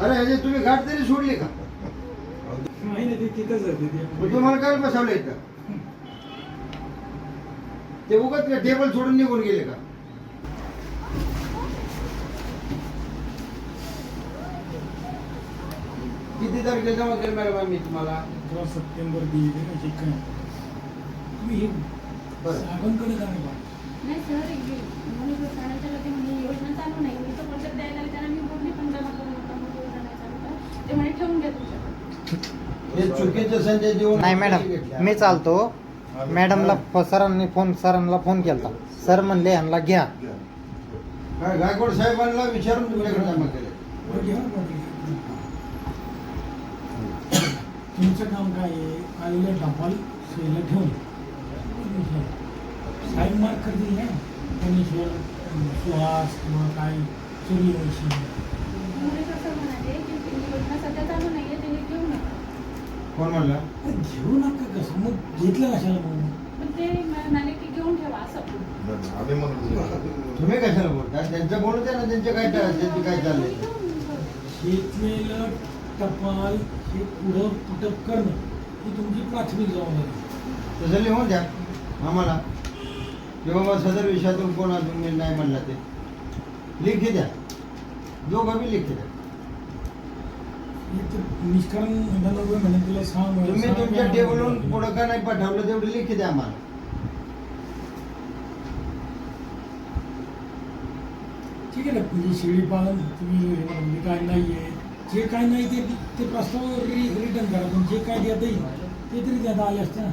अरे ह्याचे तुम्ही गाठ तरी सोडली का नाही ना ते तिथंच आहे ते मग तुम्हाला काय बसवलं इथं ते उगत का टेबल सोडून निघून गेले का किती तारखेला जमा केलं मॅडम आम्ही तुम्हाला अठरा सप्टेंबर दिली ना तुम्ही हे बरं साहेबांकडे. नाही सर म्हणून म्हणजे योजना चालू नाही मी तो द्यायला आले त्यांना मी बोलली पण जमा करू नका मग योजना नाही चालू करा. ते म्हणे ठेवून घ्या तुमच्याकडे हे चुकीचं संजय देऊन नाही मॅडम मी चालतो. मॅडमला सरांनी फोन सरांना फोन केला सर म्हणले यांना घ्या. काय गायकवाड साहेबांना विचारून तुमच्याकडे जमा केले. तुमचं काम काय आहे? आलेलं टपाल सेला ठेवून. साहेब मार्क करतील ना? कमिश्वर सुहास किंवा काय? सूर्यवंशी कोण म्हणलं? घेऊ नका कसं? मग घेतलं कशाला म्हणून पण ते म्हणाले की घेऊन ठेवा असं. आम्ही म्हणतो तुम्ही कशाला बोलता? त्यांचं बोलू द्या ना त्यांचे काय त्यांचे काय चाललंय? घेतलेलं टपाल हे पुढं पुटप करणं ही तुमची प्राथमिक जबाबदारी. तसं लिहून द्या आम्हाला. की बाबा सदर विषयातून कोणा तुम्ही नाही म्हणला ते. लिखी द्या. दोघं बी लिखी द्या हे तर निष्कारण निघालं म्हणे तुला सांग तुम्ही तुमच्या काय टेबलवरून. पुढं का नाही पाठवलं तेवढं लिखी द्या आम्हाला. ठीक आहे ना म्हणजे शेळी पालन तुम्ही म्हणजे काय नाही आहे जे काय नाही ते ते प्रस्ताव रि रिटर्न करा पण जे काय देता येईल ते तरी देता आले असते ना.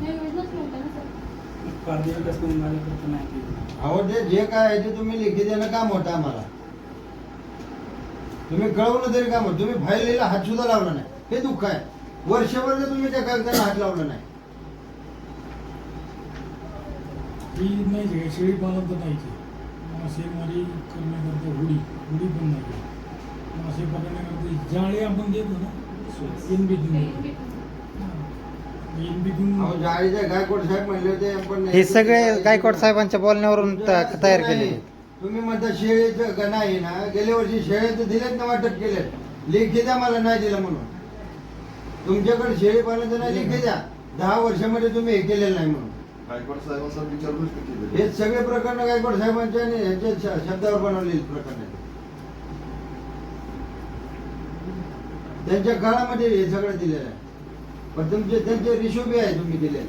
माझ्याकडे नाही. अहो ते जे काय आहे ते तुम्ही लिखी देणं काम होतं आम्हाला. तुम्ही कळवलं तरी काम होतं तुम्ही फाईलीला हात सुद्धा लावला नाही. हे दुःख आहे. वर्षभर जर तुम्ही त्या कागदाला हात लावला नाही. ही शेळी पालन तर नाही मासेमारी करण्याकरता होडी. होडी पण नाही मासे पकडण्याकरता जाळे आपण देतो ना. एन बी ते एन बी अहो जाळीचे गायकवाड साहेब म्हणले होते आपण हे सगळे गायकवाड साहेबांच्या बोलण्यावरून तयार नाही. तुम्ही म्हणता शेळीचं का नाही ना गेल्या वर्षी शेळीचं दिलेत ना वाटप केलेत? लेखी द्या मला नाही दिलं म्हणून. तुमच्याकडे शेळी पालनाचं नाही लेखी द्या दहा वर्षामध्ये तुम्ही हे केलेलं नाही म्हणून. गायकवाड साहेबांचा विचारूनच ते केलं. हे सगळे प्रकरण गायकवाड साहेबांच्या आणि ह्यांच्या श- शब्दावर बनवलेले प्रकरण आहेत त्यांच्या काळामध्ये हे सगळं दिलेलं आहे. पण तुमचे त्यांचे रिशोबी आहे तुम्ही दिलेले.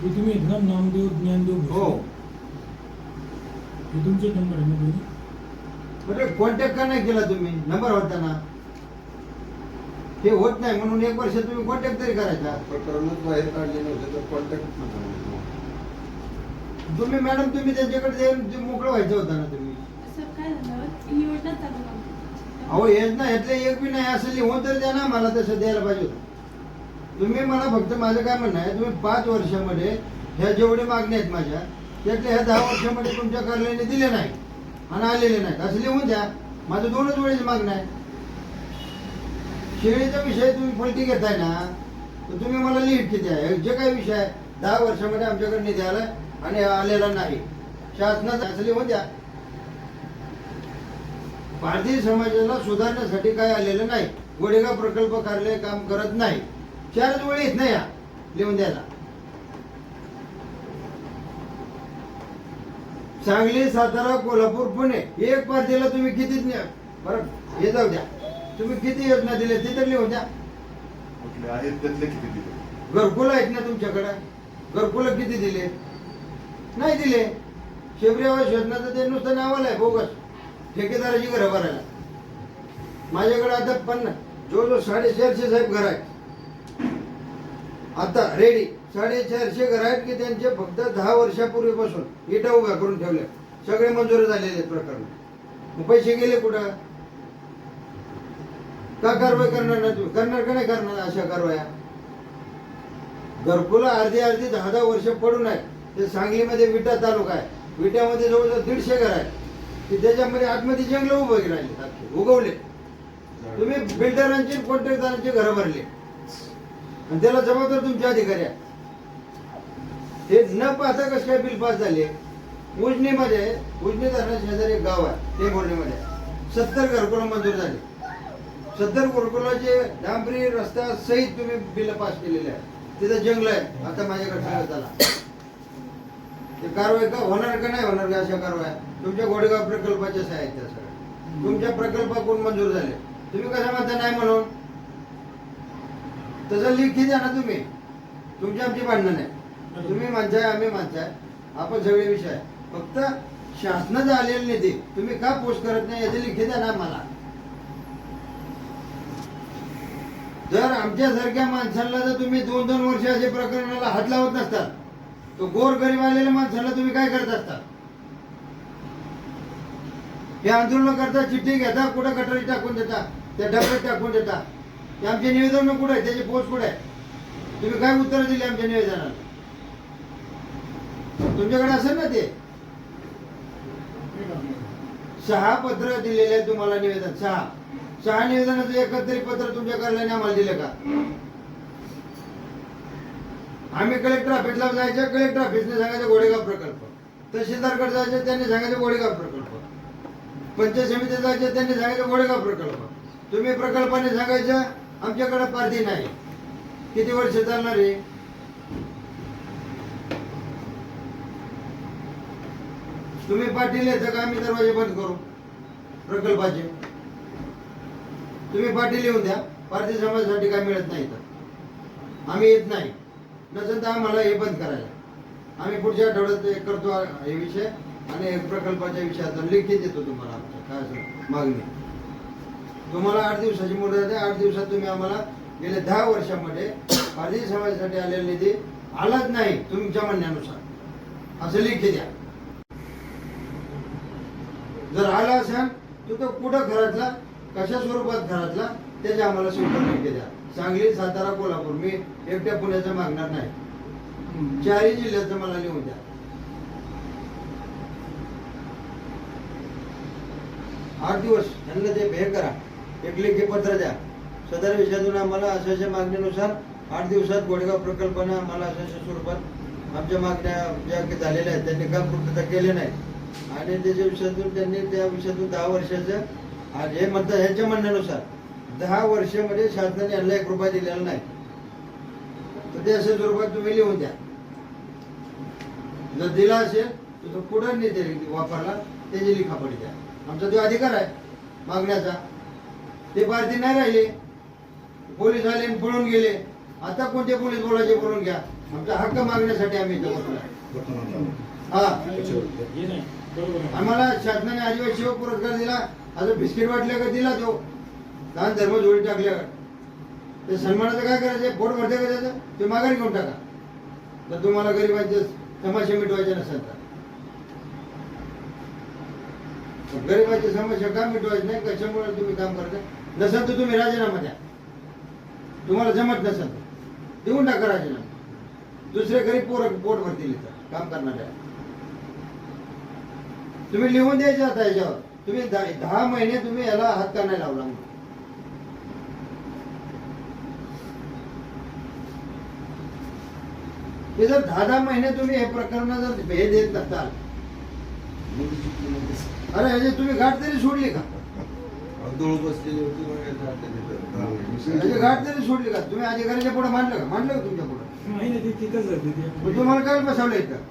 हे तुम्ही एकदम नामदेव ज्ञानदेव हो. हे तुमचे नंबर आहे ना दोन्ही? म्हणजे कॉन्टॅक्ट का नाही केला तुम्ही? नंबर होता ना. ते होत नाही म्हणून एक वर्ष तुम्ही कॉन्टॅक्ट तरी करायचा. प्रकरणच बाहेर काढले नव्हते तर कॉन्टॅक्ट तुम्ही मॅडम तुम्ही त्यांच्याकडे जाऊन ते मोकळं व्हायचं होतं ना तुम्ही. सर काय झालं? ही योजना चालू नव्हती अहो हेच ना ह्यातलं एक बी नाही. असं लिहून तर द्या ना मला तसं द्यायला पाहिजे होतं. तुम्ही मला फक्त माझं काय म्हणणं आहे तुम्ही पाच वर्षामध्ये ह्या जेवढे मागण्या आहेत माझ्या त्यातले ह्या दहा वर्षामध्ये तुमच्या कार्यालयाने दिले नाही आणि आलेले नाहीत. असं लिहून द्या. माझं दोनच वेळेची मागणं आहे. शेळीचा विषय तुम्ही पलटी घेताय ना तर तुम्ही मला लिहित किती आहे? जे काही विषय आहे दहा वर्षामध्ये आमच्याकडे निधी आला आणि आलेला नाही. शासनाचा असं लिहून द्या. भारतीय समाजाला सुधारण्यासाठी काय आलेलं नाही. गोडेगाव प्रकल्प कार्यालय काम करत नाही. चारच वेळी येत नाही या लिहून द्यायला. सांगली सातारा कोल्हापूर पुणे. एक पार्टीला तुम्ही किती बरं हे जाऊ द्या. तुम्ही किती योजना दिल्या ते तर लिहून द्या. कुठले आहेत त्यातले किती दिले? घरकुल आहेत ना तुमच्याकडे? घरकुल किती दिले? नाही दिले. शेबरी आवास योजनाचं ते नुसतं नावाला आहे बोगस. ठेकेदाराची घरं भरायला. माझ्याकडे आता पन्नास. जवळजवळ साडेचारशे साहेब घर आहेत. आता रेडी साडेचारशे घर आहेत की त्यांचे फक्त दहा वर्षापूर्वीपासून इटा उभ्या करून ठेवल्या. सगळे मंजूर झालेले आहेत प्रकरण. पैसे गेले कुठं? का कारवाई करणार नाही तुम्ही करणार का नाही करणार अशा कारवाया? घरकुलं अर्धी अर्धी दहा दहा वर्ष पडून आहेत. ते सांगलीमध्ये विटा तालुका आहे. विट्यामध्ये जवळजवळ दीडशे घर आहेत. की त्याच्यामध्ये आतमध्ये जंगल उभे राहिले उगवले. तुम्ही बिल्डरांची कॉन्ट्रॅक्टदारांची घरं भरली. आणि त्याला जबाबदार तुमचे अधिकारी आहे ते न पाहता कसं काय बिल पास झाले? उजनीमध्ये उजनी धरणाच्या शेजारी एक गाव आहे ते बोलणीमध्ये सत्तर घरकुलं मंजूर झाले. सत्तर घरकुलाचे डांबरी रस्ता सहित तुम्ही बिल पास केलेले आहे. तिथं जंगल आहे. आता माझ्याकडे सांगत आला ते कारवाई का होणार का नाही होणार का अशा कारवाया तुमच्या गोडेगाव प्रकल्पाच्याच आहेत त्या सगळ्या तुमच्या प्रकल्पाकडून मंजूर झाले. तुम्ही कशा म्हणता नाही म्हणून? तसं लिखी द्या ना तुम्ही. तुमची आमची भांडणं नाही. तुम्ही माणसाय आम्ही माणसाय आपण सगळे विषय. आहे. फक्त शासनाचा आलेलं निधी तुम्ही का पोस्ट करत नाही याचे लिखी द्या ना मला जर आमच्यासारख्या माणसांना जर तुम्ही दोन दोन वर्ष असे प्रकरणाला हात लावत नसतात तो गोर गरीब आलेल्या माणसाला तुम्ही काय करत असता हे आंदोलन करता चिठ्ठी घेता कुठं कटरी टाकून देता त्या डब्यात टाकून देता. ते आमचे निवेदन कुठे आहे? त्याची पोस्ट कुठे आहे? तुम्ही काय उत्तर दिली आमच्या निवेदनाला? तुमच्याकडे असेल ना ते? सहा पत्र दिलेले आहे तुम्हाला निवेदन सहा. सहा निवेदनाचं एकत्रित पत्र तुमच्या कार्यालयाने आम्हाला दिलं का? आम्ही कलेक्टर ऑफिसला जायचं कलेक्टर ऑफिसने सांगायचं गोडेगाव प्रकल्प. तहसीलदारकडे जायचं त्यांनी सांगायचं गोडेगाव प्रकल्प. पंचायत समितीत जायचं त्यांनी सांगायचं गोडेगाव प्रकल्प. तुम्ही प्रकल्पाने सांगायचं आमच्याकडे पारधी नाही. किती वर्ष चालणार आहे? तुम्ही पाटील येतं का आम्ही दरवाजे बंद करू. प्रकल्पाचे. तुम्ही पाटील येऊन द्या. पारधी समाजासाठी काय मिळत नाही तर आम्ही येत नाही. नसेल तर आम्हाला हे बंद करायला. आम्ही पुढच्या आठवड्यात हे करतो हे विषय आणि प्रकल्पाच्या विषयात लिखित देतो तुम्हाला काय असं मागणी. तुम्हाला आठ दिवसाची मुदत आहे. आठ दिवसात तुम्ही आम्हाला गेल्या दहा वर्षामध्ये पारधी समाजासाठी आलेला निधी आलाच नाही तुमच्या म्हणण्यानुसार. असं लिखी द्या. जर आला असेल तर तो कुठं घरातला? कशा स्वरूपात घरातला? त्याचे आम्हाला स्वीकार द्या. सांगली सातारा कोल्हापूर. मी एकट्या पुण्याचं मागणार नाही. चारही जिल्ह्याचं मला लिहून द्या. आठ दिवस त्यांना ते हे करा. एक लेखी पत्र द्या. सदर विषयातून आम्हाला अशा मागणीनुसार आठ दिवसात गोडेगाव प्रकल्पानं आम्हाला अशा स्वरूपात आमच्या मागण्या ज्या झालेल्या आहेत त्यांनी काम पूर्तता केले नाही आणि त्याच्या विषयातून त्यांनी त्या विषयातून दहा वर्षाचं आणि हे म्हणतात ह्याच्या म्हणण्यानुसार दहा वर्षामध्ये शासनाने यांना एक रुपया दिलेला नाही. तर ते अशा स्वरूपात तुम्ही लिहून द्या. जर दिला असेल तर तो पुढे नेते वापरला त्याची लिखापडी द्या. आमचा तो अधिकार आहे मागण्याचा. ते पारधी नाही राहिले. पोलीस आले पळून गेले. आता कोणते पोलीस बोलायचे बोलून घ्या. आमचा हक्क मागण्यासाठी आम्ही हा. आम्हाला शासनाने आदिवासी सेवा पुरस्कार दिला आता बिस्किट वाटल्या का दिला तो. दान धर्म जोडी टाकल्या ते सन्मानाचं काय करायचं? पोट भरते का त्याचं? ते माघारी घेऊन टाका. तर तुम्हाला गरिबांचे समस्या मिटवायच्या नसेल तर. गरिबाची समस्या का मिटवायची नाही? कशामुळे तुम्ही काम करता? नसेल तर तुम्ही राजीनामा द्या. तुम्हाला जमत नसेल देऊन टाका राजीनामा. दुसरे गरीब पोर पोट भरतील काम करणाऱ्या. तुम्ही लिहून द्यायचे आता याच्यावर. तुम्ही दहा दहा महिने तुम्ही याला हात का नाही लावला म्हणून. हे जर दहा दहा महिने तुम्ही हे प्रकरण जर हे देत नसताल अरे ह्याची तुम्ही गाठ तरी सोडली का. गाठ तरी सोडली का? तुम्ही अधिकाऱ्याच्या पुढे मांडलं का? मांडलं का तुमच्यापुढे? ते ते. तुम्हाला काय बसवलं इथं.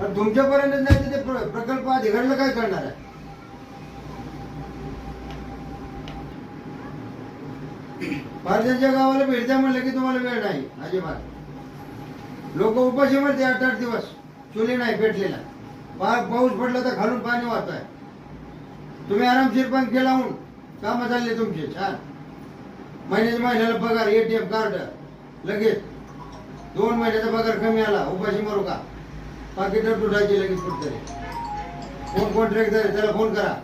पण तुमच्यापर्यंत नाही ते प्र- प्रकल्प अधिकाऱ्याला काय करणार आहे? भारताच्या गावाला भेट द्या म्हणलं की तुम्हाला वेळ नाही अजिबात. लोक उपाशी मरते आठ आठ दिवस. चुली नाही पेटलेला पा पाऊस पडला तर खालून पाणी वाहत आहे तुम्ही आरामशीर पंखे लावून कामं चालले तुमचे छान. महिन्याच्या महिन्याला पगार एटीएम कार्ड लगेच. दोन महिन्याचा पगार कमी आला उपाशी मारू का? पाकिट तुटायची लगेच कुठतरी कोण कॉन्ट्रॅक्टर त्याला फोन करा.